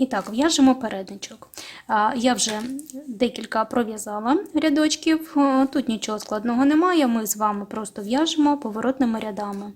І так, в'яжемо передничок. Я вже декілька пров'язала рядочків, Е, тут нічого складного немає, ми з вами просто в'яжемо поворотними рядами.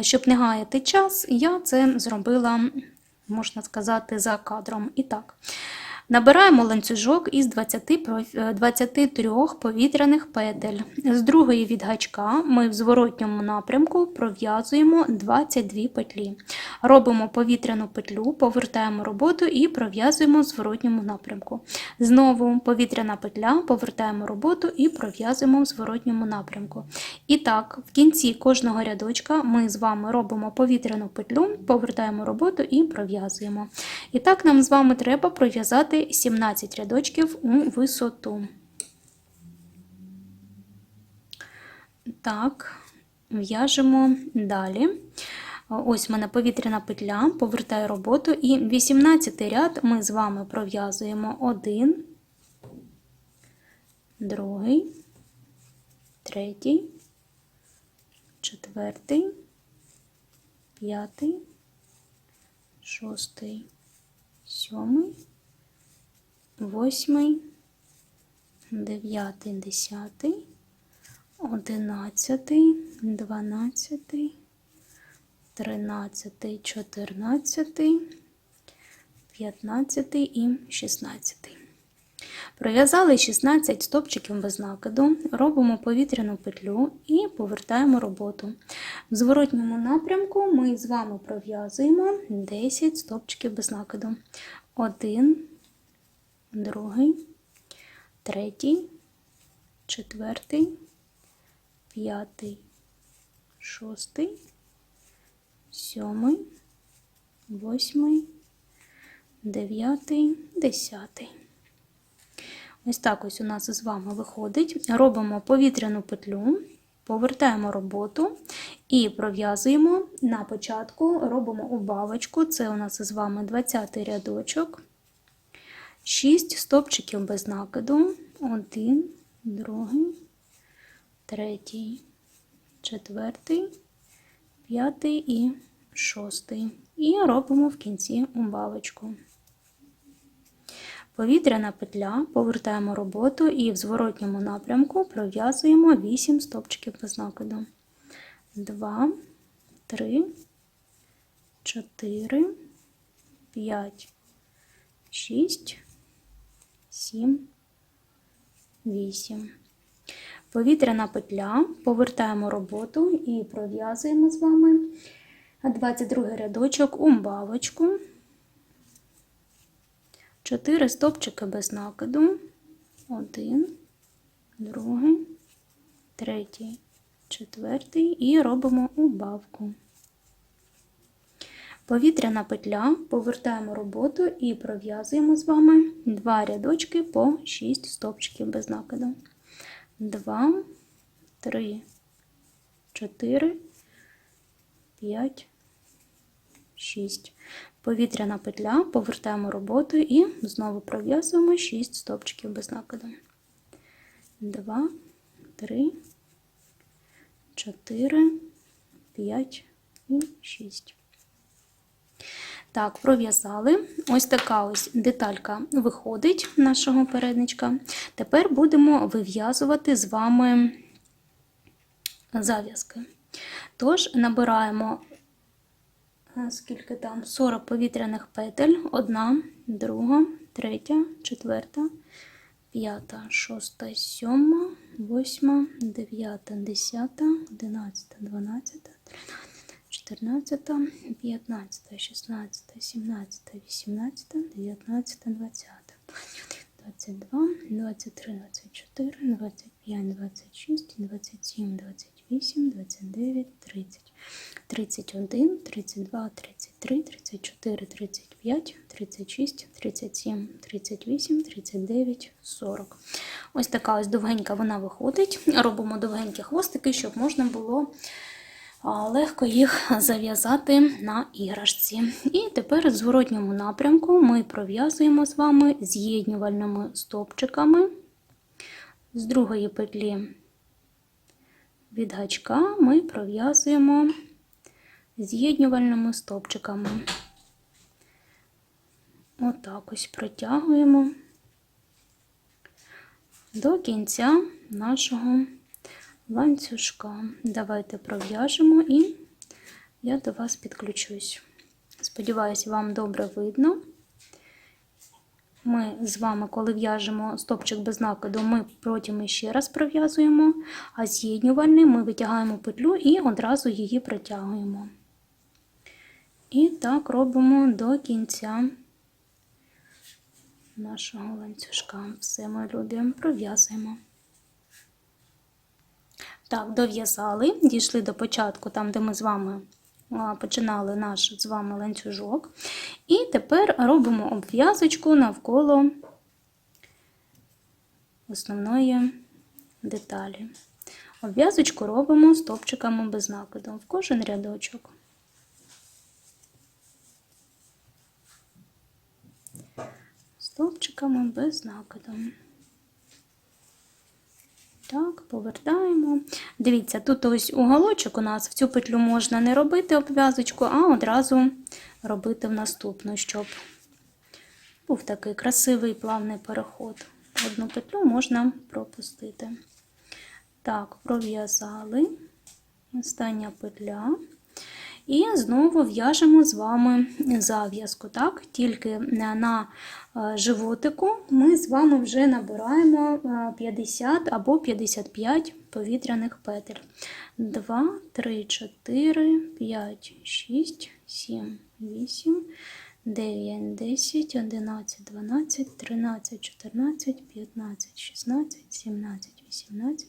Щоб не гаяти час, я це зробила, можна сказати, за кадром. І так. Набираємо ланцюжок із 20, е, 23 повітряних петель. З другої від гачка ми в зворотньому напрямку пров'язуємо 22 петлі. Робимо повітряну петлю, повертаємо роботу і пров'язуємо в зворотньому напрямку. Знову повітряна петля, повертаємо роботу і пров'язуємо в зворотньому напрямку. І так, в кінці кожного рядочка ми з вами робимо повітряну петлю, повертаємо роботу і пров'язуємо. І так нам з вами треба пров'язати 17 рядочків у висоту. Так, в'яжемо далі. Ось в мене повітряна петля, повертаю роботу, і 18 ряд ми з вами пров'язуємо один, другий, третій, четвертий, п'ятий, шостий, сьомий, восьмий, дев'ятий, десятий, одинадцятий, дванадцятий, тринадцятий, чотирнадцятий, п'ятнадцятий і шістнадцятий. Пров'язали 16 стопчиків без накиду, робимо повітряну петлю і повертаємо роботу. В зворотньому напрямку ми з вами пров'язуємо 10 стопчиків без накиду. Один, другий, третій, четвертий, п'ятий, шостий, сьомий, восьмий, дев'ятий, десятий. Ось так ось у нас з вами виходить. Робимо повітряну петлю, повертаємо роботу і пров'язуємо на початку, робимо убавочку. Це у нас з вами 20 рядочок. 6 стопчиків без накиду. Один, другий, третій, четвертий, п'ятий і шостий. І робимо в кінці убавочку. Повітряна петля, повертаємо роботу і в зворотньому напрямку пров'язуємо 8 стопчиків без накиду. 2, 3, 4, 5, 6, 7, 8. Повітряна петля, повертаємо роботу і пров'язуємо з вами 22 рядочок умбавочку. 4 стопчики без накиду. Один, другий, третій, четвертий і робимо убавку. Повітряна петля, повертаємо роботу і пров'язуємо з вами два рядочки по 6 стопчиків без накиду. 2, 3, 4, 5, 6. Повітряна петля, повертаємо роботу і знову пров'язуємо 6 стопчиків без накиду. 2, 3, 4, 5 і 6. Так, пров'язали. Ось така ось деталька виходить нашого передничка. Тепер будемо вив'язувати з вами зав'язки. Тож, набираємо скільки там 40 повітряних петель, одна, друга, третя, четверта, п'ята, шоста, сьома, восьма, дев'ята, десята, одинадцята, дванадцята, тринадцята, чотирнадцята, п'ятнадцята, шістнадцята, сімнадцята, вісімнадцята, дев'ятнадцята, двадцята. 22, 23, 24, 25, 26, 27, 28, 29, 30. 31, 32, 33, 34, 35, 36, 37, 38, 39, 40. Ось така ось довгенька вона виходить. Робимо довгенькі хвостики, щоб можна було легко їх зав'язати на іграшці. І тепер в зворотньому напрямку ми пров'язуємо з вами з'єднювальними стовпчиками з другої петлі від гачка ми пров'язуємо з'єднювальними стовпчиками. отак ось протягуємо до кінця нашого ланцюжка. Давайте пров'яжемо і я до вас підключусь. Сподіваюсь, вам добре видно. Ми з вами, коли в'яжемо стопчик без накиду, ми потім ще раз пров'язуємо, а з'єднювальний ми витягаємо петлю і одразу її протягуємо. І так робимо до кінця нашого ланцюжка. Все, ми любі, пров'язуємо. Так, дов'язали, дійшли до початку, там, де ми з вами починали наш з вами ланцюжок. І тепер робимо обв'язочку навколо основної деталі. Обв'язочку робимо стопчиками без накиду в кожен рядочок. Стовпчиками без накиду. Так, повертаємо. Дивіться, тут ось уголочок у нас в цю петлю можна не робити обв'язочку, а одразу робити в наступну, щоб був такий красивий плавний переход. Одну петлю можна пропустити. Так, пров'язали. Остання петля. І знову в'яжемо з вами зав'язку. Так? Тільки на е, животику ми з вами вже набираємо е, 50 або 55 повітряних петель. 2, 3, 4, 5, 6, 7, 8, 9, 10, 11, 12, 13, 14, 15, 16, 17, 18,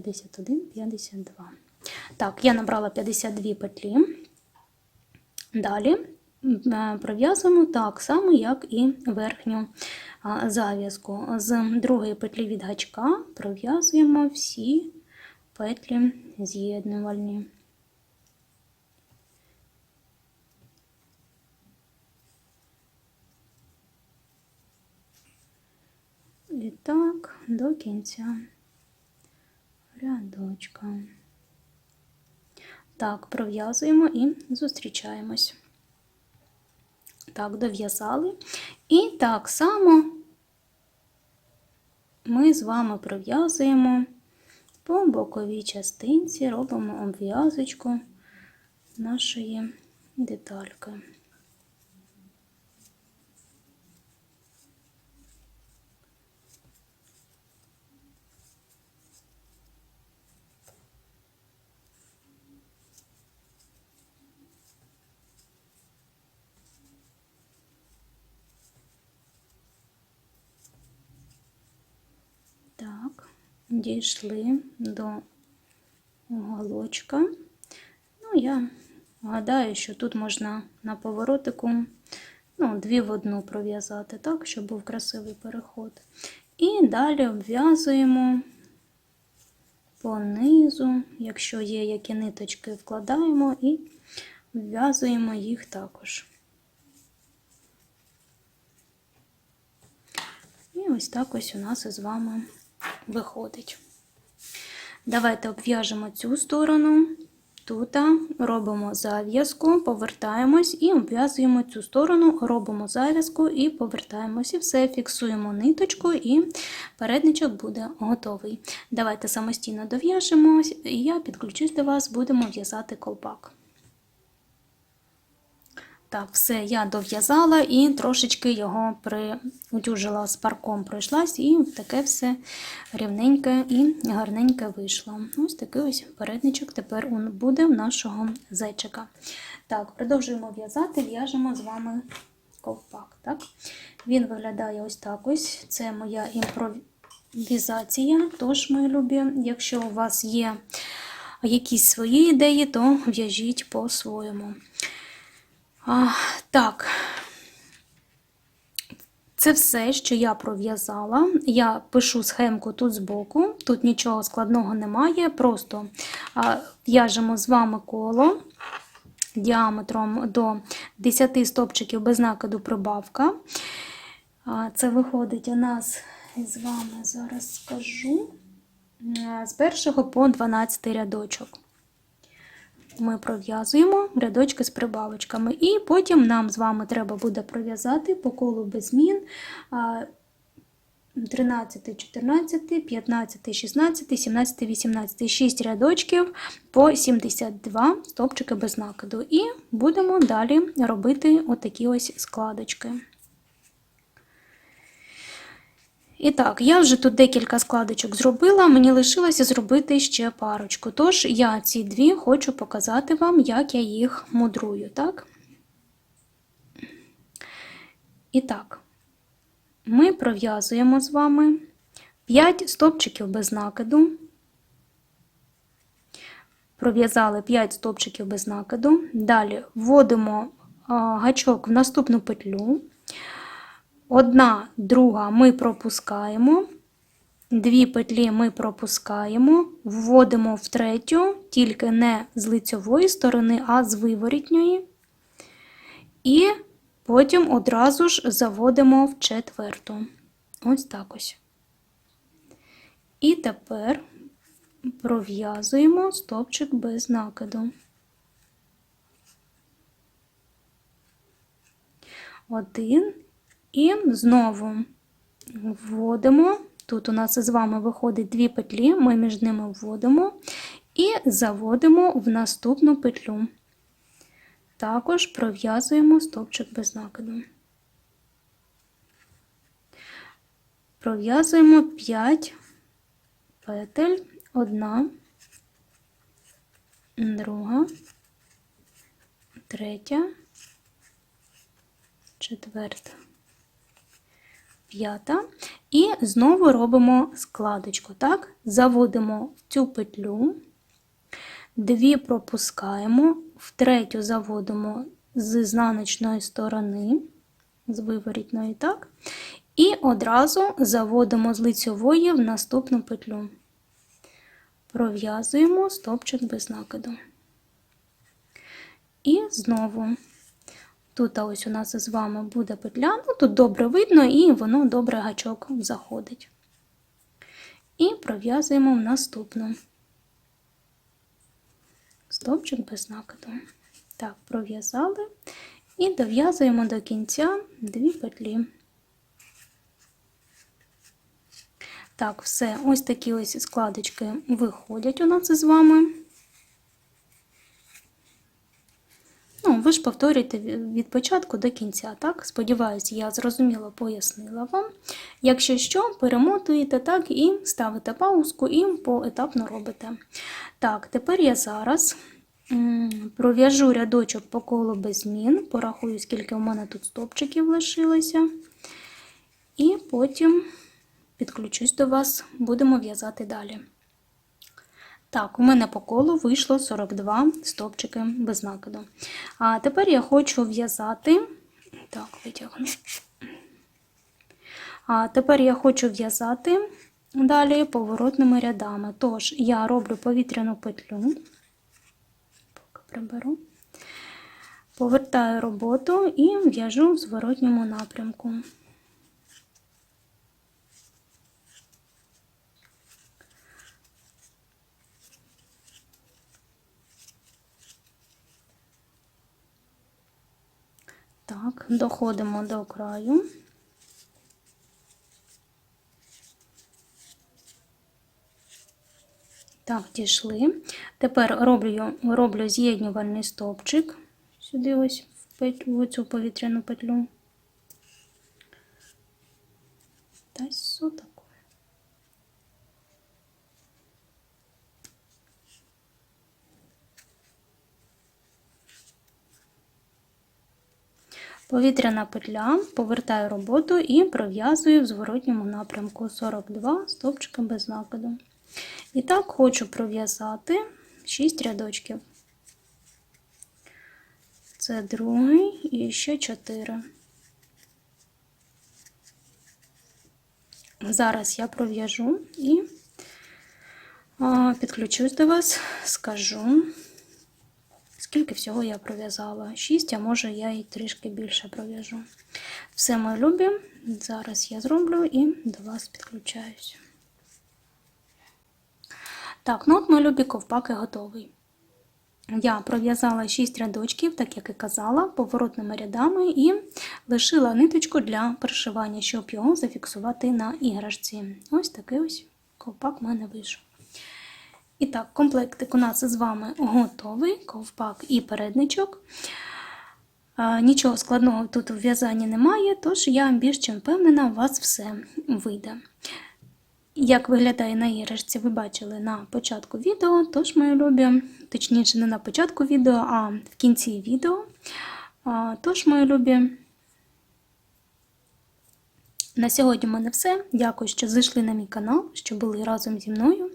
51, 52. Так, я набрала 52 петлі. Далі е, пров'язуємо так само, як і верхню зав'язку. З другої петлі від гачка пров'язуємо всі петлі з'єднувальні. І так, до кінця рядочка. Так, пров'язуємо і зустрічаємось. Так, дов'язали. І так само ми з вами пров'язуємо по боковій частинці, робимо обв'язочку нашої детальки. Так, дійшли до уголочка. Ну, я гадаю, що тут можна на поворотику ну, дві в одну пров'язати, так, щоб був красивий переход. І далі обв'язуємо по низу, якщо є які ниточки, вкладаємо і вв'язуємо їх також. І ось так ось у нас із вами виходить. Давайте обв'яжемо цю сторону, тут робимо зав'язку, повертаємось і обв'язуємо цю сторону, робимо зав'язку і повертаємось. І все, фіксуємо ниточку, і передничок буде готовий. Давайте самостійно дов'яжемо, і я підключусь до вас, будемо в'язати колпак. Так, все, я дов'язала і трошечки його приутюжила з парком, пройшлась, і таке все рівненьке і гарненьке вийшло. Ось такий ось передничок тепер буде в нашого зайчика. Так, продовжуємо в'язати, в'яжемо з вами ковпак. Так? Він виглядає ось так ось. Це моя імпровізація. Тож, мої любі, якщо у вас є якісь свої ідеї, то в'яжіть по-своєму. А, Так, Це все, що я пров'язала. Я пишу схемку тут збоку, тут нічого складного немає, просто в'яжемо з вами коло діаметром до 10 стопчиків без накиду прибавка. Це виходить у нас з вами, зараз скажу, з 1 по 12 рядочок. Ми пров'язуємо рядочки з прибавочками. І потім нам з вами треба буде пров'язати по колу без змін 13, 14, 15, 16, 17, 18, 6 рядочків по 72 стопчики без накиду. І будемо далі робити отакі ось складочки. І так, я вже тут декілька складочок зробила, мені лишилося зробити ще парочку. Тож я ці дві хочу показати вам, як я їх мудрую, так? І так, ми пров'язуємо з вами 5 стопчиків без накиду. Пров'язали 5 стопчиків без накиду. Далі вводимо гачок в наступну петлю. Одна, друга ми пропускаємо, дві петлі ми пропускаємо, вводимо в третю, тільки не з лицьової сторони, а з виворітньої. І потім одразу ж заводимо в четверту. Ось так ось. І тепер пров'язуємо стопчик без накиду. Один. І знову вводимо, тут у нас з вами виходить дві петлі, ми між ними вводимо і заводимо в наступну петлю. Також пров'язуємо стовпчик без накиду. Пров'язуємо 5 петель, одна, друга, третя, четверта п'ята. І знову робимо складочку. Так? Заводимо в цю петлю, дві пропускаємо, в третю заводимо з ізнаночної сторони, з виворітної, так? І одразу заводимо з лицьової в наступну петлю. Пров'язуємо стопчик без накиду. І знову Тут ось у нас з вами буде петля, ну тут добре видно, і воно добре гачок заходить. І пров'язуємо в наступну стовпчик без накиду. Так, пров'язали і дов'язуємо до кінця дві петлі. Так, все, ось такі ось складочки виходять у нас з вами. Ну, ви ж повторюєте від початку до кінця, так? Сподіваюся, я зрозуміло пояснила вам. Якщо що, перемотуєте так і ставите паузку і поетапно робите. Так, тепер я зараз пров'яжу рядочок по колу без змін, порахую, скільки у мене тут стопчиків лишилося. І потім підключусь до вас, будемо в'язати далі. Так, у мене по колу вийшло 42 стовпчики без накиду. А тепер я хочу в'язати. Так, витягну. А тепер я хочу в'язати далі поворотними рядами. Тож, я роблю повітряну петлю, поки приберу, повертаю роботу і в'яжу в зворотньому напрямку. Так, доходимо до краю. Так, дійшли. Тепер роблю роблю з'єднювальний стовпчик сюди ось в цю повітряну петлю. Та сюди. Повітряна петля, повертаю роботу і пров'язую в зворотньому напрямку 42 стовпчика без накиду. І так хочу пров'язати 6 рядочків. Це другий і ще 4. зараз я пров'яжу і підключусь до вас, скажу, скільки всього я пров'язала. 6, а може я і трішки більше пров'яжу. Все мої любі. Зараз я зроблю і до вас підключаюсь. Так, ну от мої любі ковпаки готовий. Я пров'язала 6 рядочків, так як і казала, поворотними рядами і лишила ниточку для пришивання, щоб його зафіксувати на іграшці. Ось такий ось ковпак в мене вийшов. І так, комплектик у нас з вами готовий, ковпак і передничок. Нічого складного тут у в'язанні немає, тож я більш чим впевнена, у вас все вийде. Як виглядає на іграшці, ви бачили на початку відео, тож, мої любі, точніше, не на початку відео, а в кінці відео. Тож, мої любі, на сьогодні в мене все. Дякую, що зайшли на мій канал, що були разом зі мною.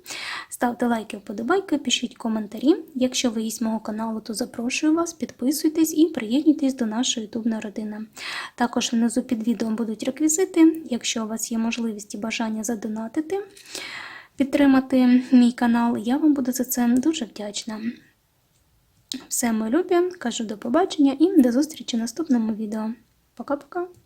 Ставте лайки, вподобайки, пишіть коментарі. Якщо ви є з мого каналу, то запрошую вас, підписуйтесь і приєднуйтесь до нашої ютубної родини. Також внизу під відео будуть реквізити. Якщо у вас є можливість і бажання задонатити, підтримати мій канал, я вам буду за це дуже вдячна. Все, мої любі, кажу до побачення і до зустрічі в наступному відео. Пока-пока!